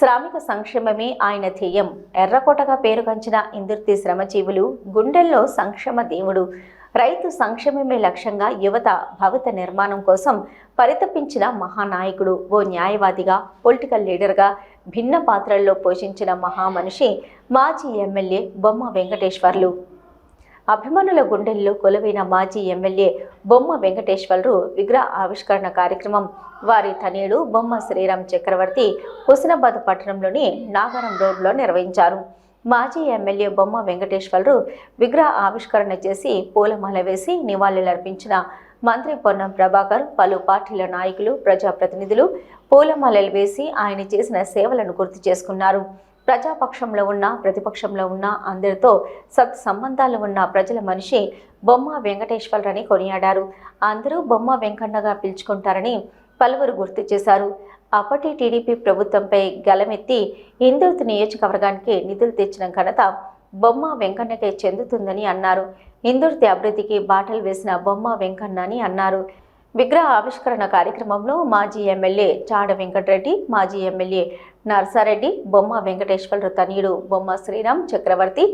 శ్రామిక సంక్షేమమే ఆయన ధ్యేయం. ఎర్రకోటగా పేరుగంచిన ఇందుర్తి శ్రమజీవులు గుండెల్లో సంక్షేమ దేవుడు. రైతు సంక్షేమమే లక్ష్యంగా యువత భవిత నిర్మాణం కోసం పరితపించిన మహానాయకుడు. ఓ న్యాయవాదిగా పొలిటికల్ లీడర్గా భిన్న పాత్రల్లో పోషించిన మహామనిషి మాజీ ఎమ్మెల్యే బొమ్మ వెంకటేశ్వర్లు. అభిమానుల గుండెల్లో కొలువైన మాజీ ఎమ్మెల్యే బొమ్మ వెంకటేశ్వర్లు విగ్రహ ఆవిష్కరణ కార్యక్రమం. వారి తనయుడు బొమ్మ శ్రీరామ్ చక్రవర్తి హుస్నాబాద్ పట్టణంలోని నాగరం రోడ్లో నిర్వహించారు. మాజీ ఎమ్మెల్యే బొమ్మ వెంకటేశ్వరరు విగ్రహ ఆవిష్కరణ చేసి పూలమాల వేసి నివాళులర్పించిన మంత్రి పొన్నం ప్రభాకర్ పలు పార్టీల నాయకులు ప్రజాప్రతినిధులు పూలమాలలు వేసి ఆయన చేసిన సేవలను గుర్తు చేసుకున్నారు. ప్రజాపక్షంలో ఉన్న ప్రతిపక్షంలో ఉన్న అందరితో సత్ సంబంధాలు ఉన్న ప్రజల మనిషి బొమ్మ వెంకటేశ్వరని కొనియాడారు. అందరూ బొమ్మ వెంకన్నగా పిలుచుకుంటారని పలువురు గుర్తు చేశారు. అప్పటి టీడీపీ ప్రభుత్వంపై గలమెత్తి హిందూత్ నియోజకవర్గానికి నిధులు తెచ్చిన ఘనత బొమ్మ వెంకన్నకే చెందుతుందని అన్నారు. ఇందుర్తి అభివృద్ధికి బాటలు వేసిన బొమ్మ వెంకన్న అని అన్నారు. విగ్రహ ఆవిష్కరణ కార్యక్రమంలో మాజీ ఎమ్మెల్యే చాడ వెంకటరెడ్డి మాజీ ఎమ్మెల్యే నర్సారెడ్డి బొమ్మ వెంకటేశ్వరరావు తనయుడు బొమ్మ శ్రీరామ్ చక్రవర్తి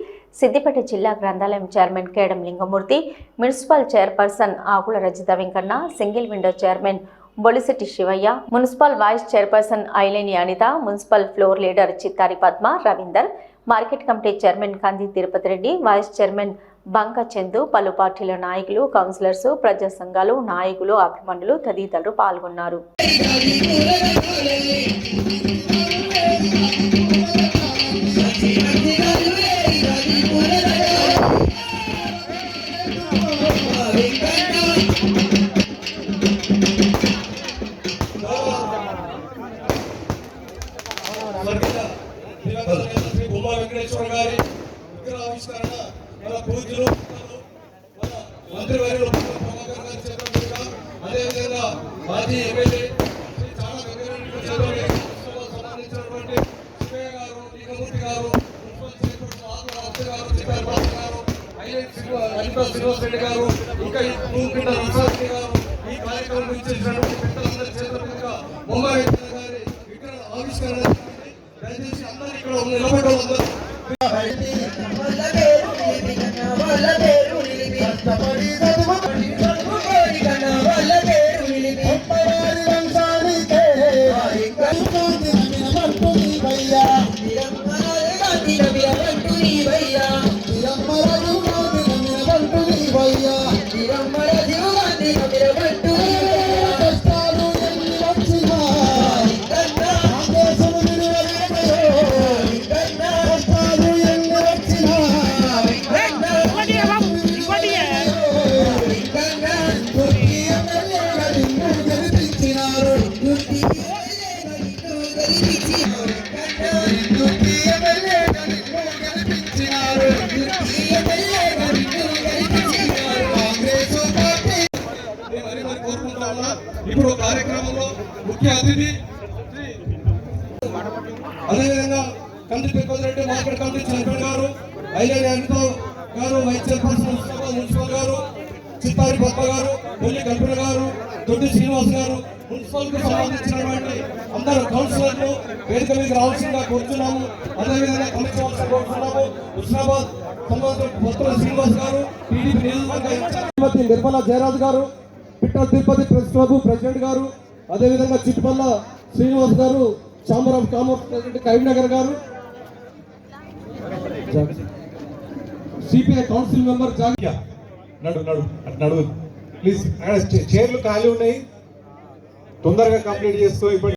సిద్దిపేట జిల్లా గ్రంథాలయం chairman Kedam Lingamurthy municipal chairperson Akula Rajitha Venkanna single window chairman Bolishetti Shivayya municipal vice chairperson Aileni Anitha municipal floor leader Chittari Padma Ravinder market committee chairman Kandi Tirupati Reddy vice chairman బంక చందు పలు పార్టీల నాయకులు counsellors ప్రజా సంఘాలు నాయకులు అభిమానులు తదితరులు పాల్గొన్నారు. స్వర్గీయ శ్రీనివాస్ శ్రీనివాస్ రెడ్డి గారు ఇంకా ఈ టూ గారు ఈ కార్యక్రమం ఇచ్చేసినటువంటి పెద్దలందరి గారి విగ్రహ ఆవిష్కరణ దయచేసి అందరూ ఇక్కడ నిలబడి ఇప్పుడు కార్యక్రమంలో ముఖ్య అతిథి అదేవిధంగా Kandi Tirupati Reddy market committee chairman గారు ఐలేని అనితో గారు వైస్ చైర్పర్సన్ మున్సిపల్ గారు చిత్తారి పద్మ గారు కొల్లి కల్పన గారు దొడ్డి శ్రీనివాస్ గారు మున్సిపల్కు సంబంధించినటువంటి అందరు కౌన్సిలర్లు వేదిక మీద రావాల్సిందిగా కోరుతున్నాము అదేవిధంగా కమిటీ అవసరం కోరుతున్నాము హుస్నాబాద్ సంబంధించిన భక్తుల శ్రీనివాస్ గారు టీడీపీ నియోజకవర్గ ఇన్ఛార్జ్ జయరాజ్ గారు Pittala Tirupati press club president గారు అదేవిధంగా చిట్టుపల్ల శ్రీనివాస్ గారు chamber of commerce president Karimnagar గారు సిపిఐ కౌన్సిల్ మెంబర్ జాగ్యా నడు నడు నడు ప్లీజ్ అక్కడ చైర్లు ఖాళీ ఉన్నాయి. తొందరగా కంప్లీట్ చేస్తూ ఇప్పుడు